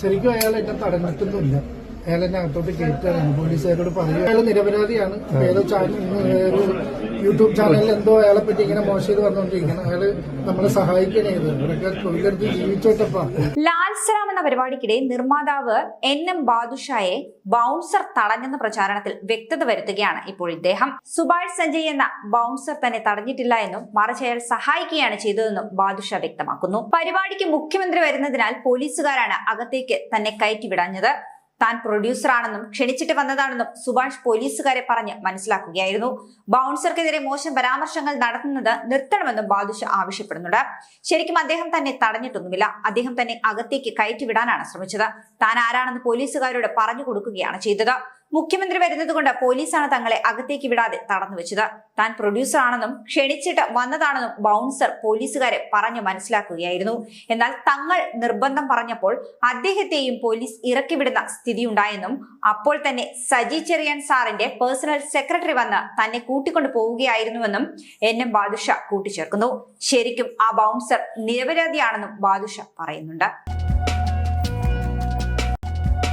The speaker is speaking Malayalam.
ശരിക്കും അയാൾ എന്നെ തടഞ്ഞിട്ടൊന്നുമില്ല. അയാൾ എന്നെ അകത്തോട്ട് കയറ്റാണ് പോലീസുകാരോട് പറയും അയാൾ നിരപരാധിയാണ്. ഏതോ ചാനൽ ഒരു യൂട്യൂബ് ചാനലിൽ എന്തോ അയാളെ പറ്റി ഇങ്ങനെ മോശം ചെയ്ത് പറഞ്ഞുകൊണ്ടിരിക്കണം അയാൾ നമ്മളെ സഹായിക്കണേ ഇത് ഇവരൊക്കെ തൊഴിലെടുത്ത് ജീവിച്ചോട്ടപ്പാ ലാൽ എന്ന പരിപാടിക്കിടെ നിർമ്മാതാവ് എൻ എം ബാദുഷായെ ബൗൺസർ തടഞ്ഞെന്ന പ്രചാരണത്തിൽ വ്യക്തത വരുത്തുകയാണ് ഇപ്പോൾ ഇദ്ദേഹം. സുഭാഷ് സഞ്ജയ് എന്ന ബൗൺസർ തന്നെ തടഞ്ഞിട്ടില്ല എന്നും മറിച്ച് അയാൾ സഹായിക്കുകയാണ് ചെയ്തതെന്നും ബാദുഷ വ്യക്തമാക്കുന്നു. പരിപാടിക്ക് മുഖ്യമന്ത്രി വരുന്നതിനാൽ പോലീസുകാരാണ് അകത്തേക്ക് തന്നെ കയറ്റിവിടാഞ്ഞത്. താൻ പ്രൊഡ്യൂസറാണെന്നും ക്ഷണിച്ചിട്ട് വന്നതാണെന്നും സുഭാഷ് പോലീസുകാരെ പറഞ്ഞ് മനസ്സിലാക്കുകയായിരുന്നു. ബൗൺസർക്കെതിരെ മോശം പരാമർശങ്ങൾ നടത്തുന്നത് നിർത്തണമെന്നും ബാദുഷ ആവശ്യപ്പെടുന്നുണ്ട്. ശരിക്കും അദ്ദേഹം തന്നെ തടഞ്ഞിട്ടൊന്നുമില്ല. അദ്ദേഹം തന്നെ അകത്തേക്ക് കയറ്റിവിടാനാണ് ശ്രമിച്ചത്. താൻ ആരാണെന്ന് പോലീസുകാരോട് പറഞ്ഞു കൊടുക്കുകയാണ് ചെയ്തത്. മുഖ്യമന്ത്രി വരുന്നതുകൊണ്ട് പോലീസാണ് തങ്ങളെ അകത്തേക്ക് വിടാതെ തടഞ്ഞു വെച്ചത്. താൻ പ്രൊഡ്യൂസർ ആണെന്നും ക്ഷണിച്ചിട്ട് വന്നതാണെന്നും ബൗൺസർ പോലീസുകാരെ പറഞ്ഞു മനസ്സിലാക്കുകയായിരുന്നു. എന്നാൽ തങ്ങൾ നിർബന്ധം പറഞ്ഞപ്പോൾ അദ്ദേഹത്തെയും പോലീസ് ഇറക്കിവിടുന്ന സ്ഥിതിയുണ്ടായെന്നും അപ്പോൾ തന്നെ സജി ചെറിയാൻ സാറിന്റെ പേഴ്സണൽ സെക്രട്ടറി വന്ന് തന്നെ കൂട്ടിക്കൊണ്ടു പോവുകയായിരുന്നുവെന്നും എൻ എം ബാദുഷ കൂട്ടിച്ചേർക്കുന്നു. ശരിക്കും ആ ബൗൺസർ നിരപരാധിയാണെന്നും ബാദുഷ പറയുന്നുണ്ട്.